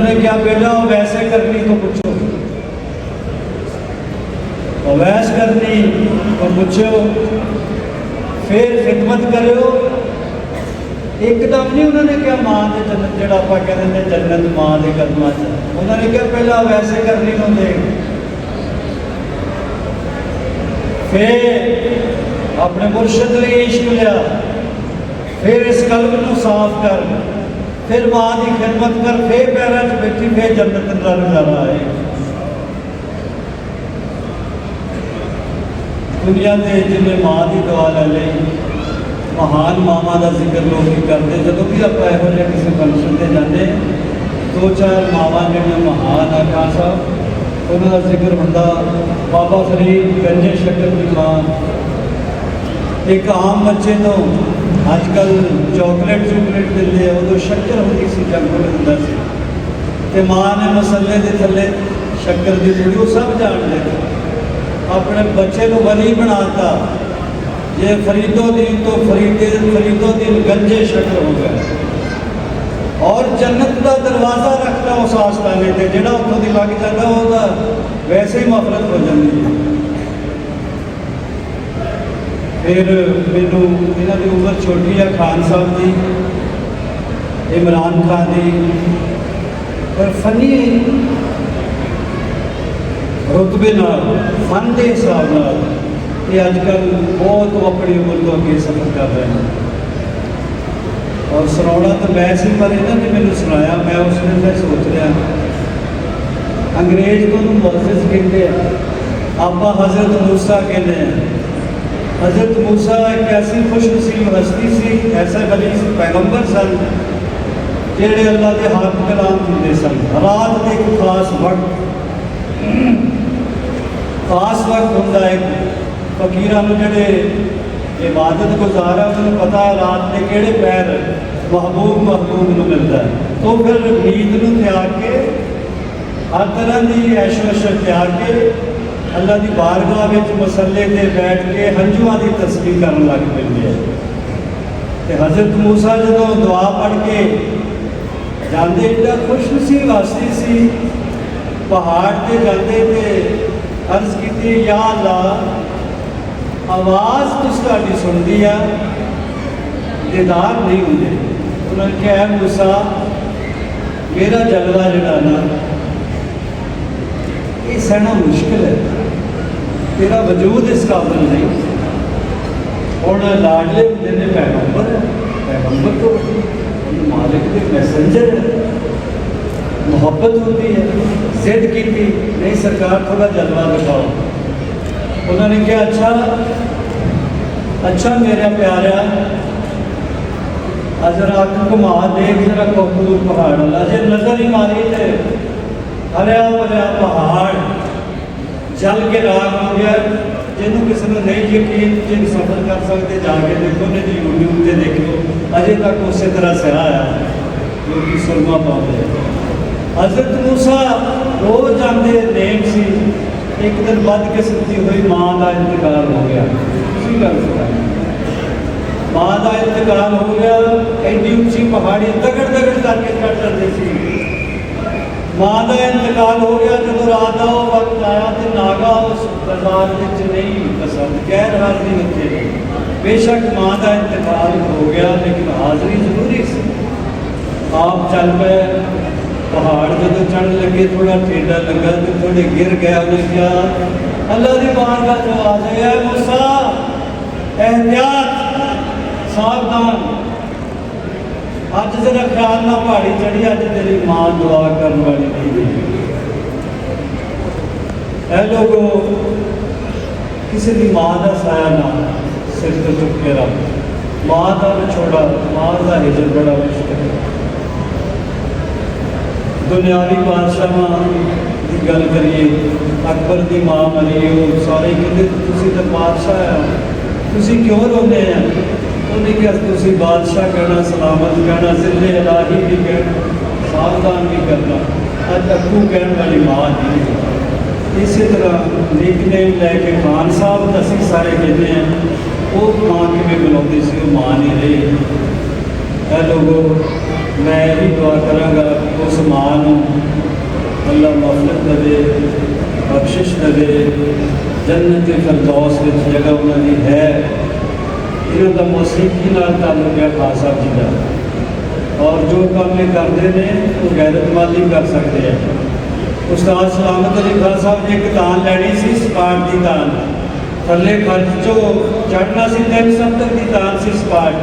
نے کیا بیٹا ویسے کرنی تو پوچھو۔ اویس کرنی تو پوچھو۔ پھر خدمت کرو۔ ایک دم نہیں انہوں نے کیا ماں دے جنت، جڑا آپ کہتے ہیں جنت ماں دے قدمہ چ انہوں نے کیا پہلا ویسے کرنی تو دے۔ پھر اپنے مرشد لیے عشق لیا پھر اس قلب کو صاف کر۔ ਫਿਰ ਮਾਂ ਦੀ ਖਿਦਮਤ ਕਰ, ਫਿਰ ਪੈਰਾਂ 'ਚ ਬੈਠੀ, ਫਿਰ ਜੰਨਤ ਦਾ ਨਜ਼ਾਰਾ ਆਏ। ਦੁਨੀਆ ਦੇ ਜਿਹਨੇ ਮਾਂ ਦੀ ਦੁਆ ਲੈ ਲਈ, ਮਹਾਨ ਮਾਮਾ ਦਾ ਜ਼ਿਕਰ ਲੋਕ ਕਰਦੇ, ਜਦੋਂ ਵੀ ਆਪਾਂ ਇਹੋ ਜਿਹੇ ਕਿਸੇ ਫੰਕਸ਼ਨ ਤੇ ਜਾਂਦੇ, ਦੋ ਚਾਰ ਮਾਵਾਂ ਜਿਹੜੀਆਂ ਮਹਾਨ ਆ, ਖਾਨ ਸਾਹਿਬ, ਉਹਨਾਂ ਦਾ ਜ਼ਿਕਰ ਹੁੰਦਾ, ਬਾਬਾ ਫਰੀਦ, ਗੰਜੇ ਸ਼ਕਰ ਦੀ ਮਾਂ, ਇੱਕ ਆਮ ਬੱਚੇ ਤੋਂ ਅੱਜ ਕੱਲ ਚਾਕਲੇਟ ਚੁਕਲੇਟ ਦਿੰਦੇ ਆ, ਉਦੋਂ ਸ਼ੱਕਰ ਹੁੰਦੀ ਸੀ ਜੰਗ ਹੁੰਦਾ ਸੀ। ਤੇ ਮਾਂ ਨੇ ਮਸੱਲੇ ਦੇ ਥੱਲੇ ਸ਼ੱਕਰ ਦੀ ਲੋੜੀ ਉਹ ਸਭ ਜਾਣਦੇ ਆਪਣੇ ਬੱਚੇ ਨੂੰ ਵਲੀ ਬਣਾਤਾ। ਜੇ ਫਰੀਦੋ ਦੀ, ਤੋਂ ਫਰੀਦੇ, ਫਰੀਦੋ ਦੀ ਗੰਜੇ ਸ਼ੱਕਰ ਹੋ ਗਿਆ ਔਰ ਜੰਨਤ ਦਾ ਦਰਵਾਜ਼ਾ ਰੱਖਦਾ ਉਸ ਆਸਤਾਨੇ ਤੇ, ਜਿਹੜਾ ਉੱਥੋਂ ਦੀ ਲੱਗ ਜਾਂਦਾ, ਉਹਦਾ ਵੈਸੇ ਹੀ ਮਫਰਤ ਹੋ ਜਾਂਦੀ ਹੈ। ਫਿਰ ਮੈਨੂੰ ਇਹਨਾਂ ਦੀ ਉਮਰ ਛੋਟੀ ਆ, ਖਾਨ ਸਾਹਿਬ ਦੀ, ਇਮਰਾਨ ਖਾਨ ਦੀ। ਪਰ ਫਨੀ ਰੁਤਬੇ ਨਾਲ ਫਨ ਦੇ ਹਿਸਾਬ ਨਾਲ ਇਹ ਅੱਜ ਕੱਲ ਬਹੁਤ ਆਪਣੀ ਉਮਰ ਤੋਂ ਅੱਗੇ ਸਫ਼ਰ ਕਰ ਰਹੇ ਨੇ। ਔਰ ਸੁਣਾਉਣਾ ਤਾਂ ਮੈਂ ਸੀ, ਪਰ ਇਹਨਾਂ ਨੇ ਮੈਨੂੰ ਸੁਣਾਇਆ, ਮੈਂ ਉਸ ਵੇਲੇ ਮੈਂ ਸੋਚ ਰਿਹਾ। ਅੰਗਰੇਜ਼ ਤੋਂ ਨੂੰ ਮੌਜਜ਼ ਕਹਿੰਦੇ ਆ, ਆਪਾਂ ਹਜ਼ਰਤ ਮੂਸਾ ਕਹਿੰਦੇ ਆ ਹਜ਼ਰਤ ਮੂਸਾ ਇੱਕ ਐਸੀ ਖੁਸ਼ਨਸੀਬ ਹਸਤੀ ਸੀ, ਐਸਾ ਵਲੀ ਸੀ, ਪੈਗੰਬਰ ਸਨ, ਜਿਹੜੇ ਅੱਲਾ ਦੇ ਹੱਕ ਕਲਾਮ ਦਿੰਦੇ ਸਨ। ਰਾਤ ਦੇ ਇੱਕ ਖਾਸ ਵਕਤ ਖਾਸ ਵਕਤ ਹੁੰਦਾ ਹੈ ਫਕੀਰਾਂ ਨੂੰ ਜਿਹੜੇ ਇਬਾਦਤ ਗੁਜ਼ਾਰ ਹੈ ਉਹਨਾਂ ਨੂੰ ਪਤਾ ਹੈ ਰਾਤ ਦੇ ਕਿਹੜੇ ਪੈਰ ਮਹਬੂਬ ਮਹਬੂਬ ਨੂੰ ਮਿਲਦਾ ਹੈ। ਤੋਂ ਫਿਰ ਨੀਂਦ ਨੂੰ ਤਿਆਗ ਕੇ, ਹਰ ਤਰ੍ਹਾਂ ਦੀ ਐਸ਼ਵਸ਼ ਤਿਆਗ ਕੇ ਅੱਲਾ ਦੀ ਬਾਰਗਾਹ ਵਿੱਚ ਮਸੱਲੇ ਤੇ ਬੈਠ ਕੇ ਹੰਝੂਆਂ ਦੀ ਤਸਬੀਹ ਕਰਨ ਲੱਗ ਪੈਂਦੇ ਆ। ਤੇ ਹਜ਼ਰਤ ਮੂਸਾ ਜਦੋਂ ਦੁਆ ਪੜ੍ਹ ਕੇ ਜਾਂਦੇ ਇੱਡਾ ਖੁਸ਼ ਸੀ, ਵਾਸੀ ਸੀ, ਪਹਾੜ ਤੇ ਜਾਂਦੇ ਤੇ ਅਰਜ਼ ਕੀਤੀ, ਯਾ ਅੱਲਾ, ਆਵਾਜ਼ ਤੁਸ ਤੁਹਾਡੀ ਸੁਣਦੀ ਆ, ਦੀਦਾਰ ਨਹੀਂ ਹੁੰਦੇ। ਉਹਨਾਂ ਨੇ ਕਿਹਾ ਮੂਸਾ, ਮੇਰਾ ਜਲਵਾ ਜਿਹੜਾ ਨਾ, ਇਹ ਸਹਿਣਾ ਮੁਸ਼ਕਿਲ ਹੈ। ਤੇਰਾ ਵਜੂਦ ਇਸ ਕਾਬਿਲ ਨਹੀਂ। ਹੁਣ ਲਾਡਲੇ ਹੁੰਦੇ ਨੇ ਪੈਗੰਬਰ ਪੈਗੰਬਰ ਤੋਂ ਉਹਨੂੰ ਮਾਲਕ ਦੇ ਮੈਸੇਂਜਰ ਮੁਹੱਬਤ ਹੁੰਦੀ ਹੈ ਜ਼ਿੱਦ ਕੀਤੀ, ਨਹੀਂ ਸਰਕਾਰ ਥੋੜਾ ਜਲਵਾ ਦਿਖਾਓ। ਉਹਨਾਂ ਨੇ ਕਿਹਾ, ਅੱਛਾ ਅੱਛਾ ਮੇਰੇ ਪਿਆਰਿਆ ਅਜਰਾ ਅੱਖ ਘੁਮਾ ਦੇਖ ਜਰਾ ਕੋਕੂਰ ਪਹਾੜ ਵਾਲਾ। ਜੇ ਨਜ਼ਰ ਹੀ ਮਾਰੀ ਤੇ ਹਰਿਆ ਭਰਿਆ ਪਹਾੜ। ਚੱਲ ਕੇ ਰਾਖ ਹੋ ਗਿਆ ਜਿਹਨੂੰ ਕਿਸੇ ਨੂੰ ਨਹੀਂ ਯਕੀਨ ਜਿਨ ਸਫਰ ਕਰ ਸਕਦੇ, ਜਾ ਕੇ ਦੇਖੋ ਨੇ ਜੀ YouTube ਤੇ ਦੇਖੋ ਅਜੇ ਤੱਕ ਉਸੇ ਤਰ੍ਹਾਂ ਸਿਰਾ ਆ ਲੋਕੀ ਸੁਰਮਾ ਪਾਉਂਦੇ ਹਜ਼ਰਤ ਮੂਸਾ ਰੋਜ਼ ਜਾਂਦੇ ਨੇਮ ਸੀ, ਇੱਕ ਦਿਨ ਵੱਧ ਕਿਸਮਤੀ ਹੋਈ, ਮਾਂ ਦਾ ਇੰਤਕਾਲ ਹੋ ਗਿਆ। ਤੁਸੀਂ ਗੱਲ ਸੁਣਾਈ ਮਾਂ ਦਾ ਇੰਤਕਾਲ ਹੋ ਗਿਆ ਐਡੀ ਉੱਚੀ ਪਹਾੜੀ ਤਗੜ ਤਗੜ ਕਰਕੇ ਚੜ ਜਾਂਦੇ ਸੀ। ਮਾਂ ਦਾ ਇੰਤਕਾਲ ਹੋ ਗਿਆ, ਜਦੋਂ ਰਾਤ ਦਾ ਉਹ ਵਕਤ ਆਇਆ ਤੇ ਨਾਗਾ ਉਸ ਬਾਜ਼ਾਰ ਵਿੱਚ ਨਹੀਂ ਪਸੰਦ ਗੈਰ ਹਾਜ਼ਰੀ ਉੱਥੇ ਬੇਸ਼ੱਕ ਮਾਂ ਦਾ ਇੰਤਕਾਲ ਹੋ ਗਿਆ, ਲੇਕਿਨ ਹਾਜ਼ਰੀ ਜ਼ਰੂਰੀ ਸੀ। ਆਪ ਚੱਲ ਪਏ, ਪਹਾੜ ਜਦੋਂ ਚੜ੍ਹਨ ਲੱਗੇ ਥੋੜਾ ਠੇਡਾ ਲੱਗਾ ਤੇ ਥੋੜੇ ਗਿਰ ਗਿਆ ਉਹਨੇ ਕਿਹਾ, ਅੱਲਾ ਦੀ ਬਾਰਗਾਹ ਤੋਂ ਆ ਜਾਇਆ ਮੂਸਾ ehtiyat ਸਾਵਧਾਨ। ਅੱਜ ਜਰਾ ਖਿਆਲ ਨਾਲ ਪਹਾੜੀ ਚੜੀ ਅੱਜ ਤੇਰੀ ਮਾਂ ਦੁਆ ਕਰਨ ਵਾਲੀ ਨਹੀਂ ਹੈ। ਇਹ ਲੋਗੋ ਕਿਸੇ ਦੀ ਮਾਂ ਦਾ ਸਾਇਆ ਨਾ ਸਿਰ ਤੋਂ ਚੁੱਕ ਕੇ ਰੱਖ। ਮਾਂ ਦਾ ਵਿਛੋੜਾ, ਮਾਂ ਦਾ ਹਿਜਰ ਬੜਾ ਮੁਸ਼ਕਿਲ ਹੈ। ਦੁਨਿਆਵੀ ਬਾਦਸ਼ਾਹਾਂ ਦੀ ਗੱਲ ਕਰੀਏ, ਅਕਬਰ ਦੀ ਮਾਂ ਮਰੀ, ਉਹ ਸਾਰੇ ਕਹਿੰਦੇ, ਤੁਸੀਂ ਤਾਂ ਬਾਦਸ਼ਾਹ ਆ। ਤੁਸੀਂ ਕਿਉਂ ਰੋਂਦੇ ਆ? ਉਹਨੇ ਕਿਹਾ ਤੁਸੀਂ ਬਾਦਸ਼ਾਹ ਕਹਿਣਾ ਸਲਾਮਤ ਕਹਿਣਾ ਜ਼ਿਲ੍ਹੇ ਇਲਾਹੀ ਵੀ ਕਹਿਣਾ ਸਾਵਧਾਨ ਵੀ ਕਰਨਾ ਅੱਜ ਅੱਗੂ ਕਹਿਣ ਵਾਲੀ ਮਾਂ ਜੀ ਇਸੇ ਤਰ੍ਹਾਂ ਨਿਕਨੇਮ ਲੈ ਕੇ ਖਾਨ ਸਾਹਿਬ ਦਾ ਅਸੀਂ ਸਾਰੇ ਕਹਿੰਦੇ ਆ ਉਹ ਮਾਂ ਕਿਵੇਂ ਬੁਲਾਉਂਦੇ ਸੀ ਉਹ ਮਾਂ ਨਹੀਂ ਰਹੀ ਇਹ ਲੋਗੋ ਮੈਂ ਇਹ ਵੀ ਦੁਆ ਕਰਾਂਗਾ ਕਿ ਉਸ ਮਾਂ ਨੂੰ ਅੱਲਾ ਮਫਲਤ ਦੇਵੇ ਬਖਸ਼ਿਸ਼ ਦੇਵੇ ਜੰਨਤ ਫਿਰਦੌਸ ਵਿੱਚ ਜਗ੍ਹਾ ਉਹਨਾਂ ਦੀ ਹੈ ਇਹਨਾਂ ਦਾ ਮੌਸੀਕੀ ਨਾਲ ਤਾਲੁਕ ਹੈ ਖਾਸ ਸਾਹਿਬ ਜੀ ਦਾ ਔਰ ਜੋ ਕੰਮ ਇਹ ਕਰਦੇ ਨੇ, ਉਹ ਗੈਰਤਮਾਲੀ ਕਰ ਸਕਦੇ ਆ। ਉਸਤਾਦ ਸਲਾਮਤ ਅਲੀ ਖਾਨ ਸਾਹਿਬ ਨੇ ਇੱਕ ਦਾਨ ਲੈਣੀ ਸੀ, ਸਪਾਟ ਦੀ ਤਾਨ ਥੱਲੇ ਖਰਚ ਚੋਂ ਚੜਨਾ ਸੀ, ਤਿੰਨ ਸੱਤਰ ਦੀ ਤਾਨ ਸੀ ਸਪਾਟ।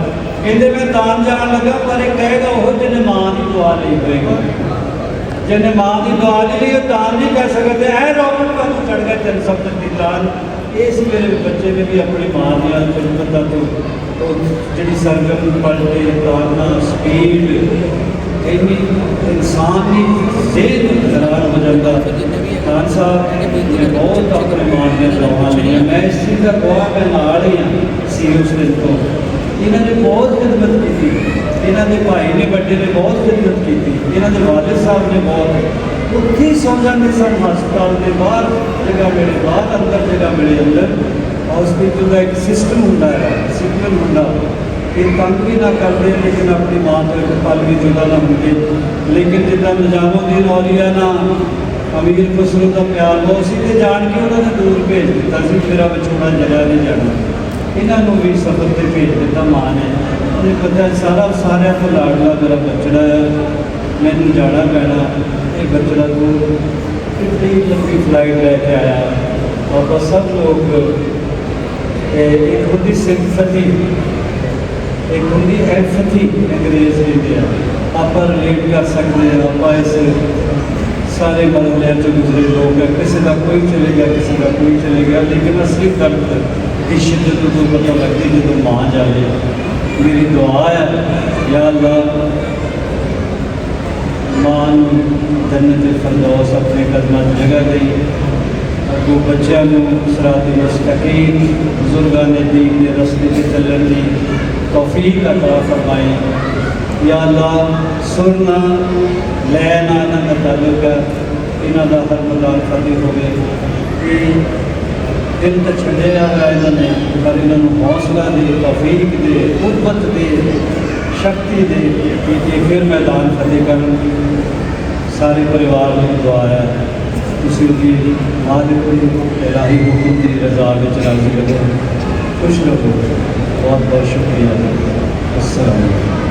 ਕਹਿੰਦੇ, ਮੈਂ ਦਾਨ ਜਾਣ ਲੱਗਾ, ਪਰ ਇਹ ਕਹੇਗਾ ਉਹ ਜਿਹਨੇ ਮਾਂ ਦੀ ਦੁਆ ਲਈ ਹੋਏਗਾ। ਜਿਹਨੇ ਮਾਂ ਦੀ ਦੁਆ ਦੇ ਲਈ ਉਹ ਦਾਨ ਨਹੀਂ ਕਰ ਸਕਦੇ। ਐ ਰੋਬਟ ਪਰ ਚੜ ਗਿਆ ਤਿੰਨ ਸੱਤਰ ਦੀ ਤਾਨ ਇਸ ਮੇਰੇ ਬੱਚੇ ਨੇ ਵੀ ਆਪਣੀ ਮਾਂ ਦੀਆਂ ਜਨਮਤਾਂ ਤੋਂ ਜਿਹੜੀ ਸਰਗਮ ਪਲਟੇ ਤਾਰਨਾ ਸਪੀਡ ਇੰਨੀ ਇਨਸਾਨ ਦੀ ਸਿਹਤ ਕਰਾਰ ਹੋ ਜਾਂਦਾ। ਖਾਨ ਸਾਹਿਬ ਨੇ ਬਹੁਤ ਆਪਣੇ ਮਾਂ ਦੀਆਂ ਦੁਆਵਾਂ ਲਈਆਂ। ਮੈਂ ਇਸ ਚੀਜ਼ ਦਾ ਗਵਾਹ ਮੈਂ ਨਾਲ ਹੀ ਹਾਂ, ਸੀ ਉਸ ਦਿਨ ਤੋਂ। ਇਹਨਾਂ ਨੇ ਬਹੁਤ ਖਿਦਮਤ ਕੀਤੀ। ਇਹਨਾਂ ਦੇ ਭਾਈ ਨੇ, ਵੱਡੇ ਨੇ ਬਹੁਤ ਖਿਦਮਤ ਕੀਤੀ। ਇਹਨਾਂ ਦੇ ਵਾਲਿਦ ਸਾਹਿਬ ਨੇ ਬਹੁਤ ਉੱਥੇ ਹੀ ਸੌਂ ਜਾਂਦੇ ਸਨ ਹਸਪਤਾਲ ਦੇ ਬਾਹਰ, ਜਗ੍ਹਾ ਮਿਲੇ, ਬਾਹਰ ਅੰਦਰ ਜਗ੍ਹਾ ਮਿਲੇ ਅੰਦਰ। ਹਸਪੀਟਲ ਦਾ ਇੱਕ ਸਿਸਟਮ ਹੁੰਦਾ ਹੈ ਸਿਗਨਲ ਹੁੰਦਾ। ਇਹ ਤੰਗ ਵੀ ਨਾ ਕਰਦੇ, ਲੇਕਿਨ ਆਪਣੀ ਮਾਂ ਤੋਂ ਇੱਕ ਪਲ ਵੀ ਜੁਦਾ ਨਾ ਹੁੰਦੇ। ਲੇਕਿਨ ਜਿੱਦਾਂ ਨਿਜ਼ਾਮੁਦੀਨ ਔਲੀਆ ਨਾ, ਅਮੀਰ ਖੁਸਰੋ ਦਾ ਪਿਆਰ ਬਹੁਤ ਸੀ ਤੇ ਜਾਣ ਕੇ ਉਹਨਾਂ ਨੇ ਦੂਰ ਭੇਜ ਦਿੱਤਾ ਸੀ ਮੇਰਾ ਵਿਛੋੜਾ ਜਗ੍ਹਾ ਨਹੀਂ ਜਾਣਾ। ਇਹਨਾਂ ਨੂੰ ਵੀ ਸਫ਼ਰ ਤੇ ਭੇਜ ਦਿੱਤਾ ਮਾਂ ਨੇ। ਉਹਨੇ ਪਤਾ ਸਾਰਾ ਸਾਰਿਆਂ ਤੋਂ ਲਾਡਲਾ ਮੇਰਾ ਬੱਚੜਾ ਹੈ ਮੈਨੂੰ ਜਾਣਾ ਪੈਣਾ ਇਹ ਬੱਚੜਾ ਤੋਂ ਕਿੰਨੀ ਲੰਬੀ ਫਲਾਈਟ ਲੈ ਕੇ ਆਇਆ। ਆਪਾਂ ਸਭ ਲੋਕ, ਇਹ ਇੱਕ ਹੁੰਦੀ ਸਿੰਪਥੀ ਇੱਕ ਹੁੰਦੀ ਐਮਪਥੀ ਅੰਗਰੇਜ਼ ਕਹਿੰਦੇ ਆ। ਆਪਾਂ ਰਿਲੇਟ ਕਰ ਸਕਦੇ ਹਾਂ, ਆਪਾਂ ਇਸ ਸਾਰੇ ਮਰਹਲਿਆਂ ਤੋਂ ਗੁਜ਼ਰੇ ਲੋਕ ਹੈ ਕਿਸੇ ਦਾ ਕੋਈ ਚਲੇ ਗਿਆ, ਕਿਸੇ ਦਾ ਕੋਈ ਚਲੇ ਗਿਆ, ਲੇਕਿਨ ਅਸਲੀ ਦਰਦ ਦੀ ਸ਼ਿੱਦਤ ਤੋਂ ਪਤਾ ਲੱਗਦੀ, ਜਦੋਂ ਮਾਂ ਜਾਵੇ। ਮੇਰੀ ਦੁਆ ਹੈ ਯਾ ਅੱਲਾ مسلمان جنت فردوس اپنے قدمت جگہ گئی اگو بچہ بچوں سرات مستقیم، بزرگان دین کے رستے سے چلن دی توفیق عطا فرمائی۔ یا اللہ سننا لینا انہوں کا تعلق ہے انہوں دا ہر مدار فتح ہوئے۔ دل تو چھڈیا ہے انہوں نے، پر انہوں نے حوصلہ دے، توفیق دے، قربت دے۔ ਦੇ ਸ਼ਕਤੀ ਦੇ ਕਿ ਇਹ ਫਿਰ ਮੈਦਾਨ ਫਤਿਹ ਕਰਨ ਸਾਰੇ ਪਰਿਵਾਰ ਨੂੰ ਦੁਆ ਹੈ ਤੁਸੀਂ ਉਹਦੀ ਮਾਲਿਕ ਦੀ ਇਲਾਹੀ ਹੁਕਮ ਦੀ ਰਜ਼ਾ ਵਿੱਚ ਰਾਜ਼ੀ ਰਹੋ ਖੁਸ਼ ਰਹੋ ਬਹੁਤ ਬਹੁਤ ਸ਼ੁਕਰੀਆ ਅਸਲਾਮ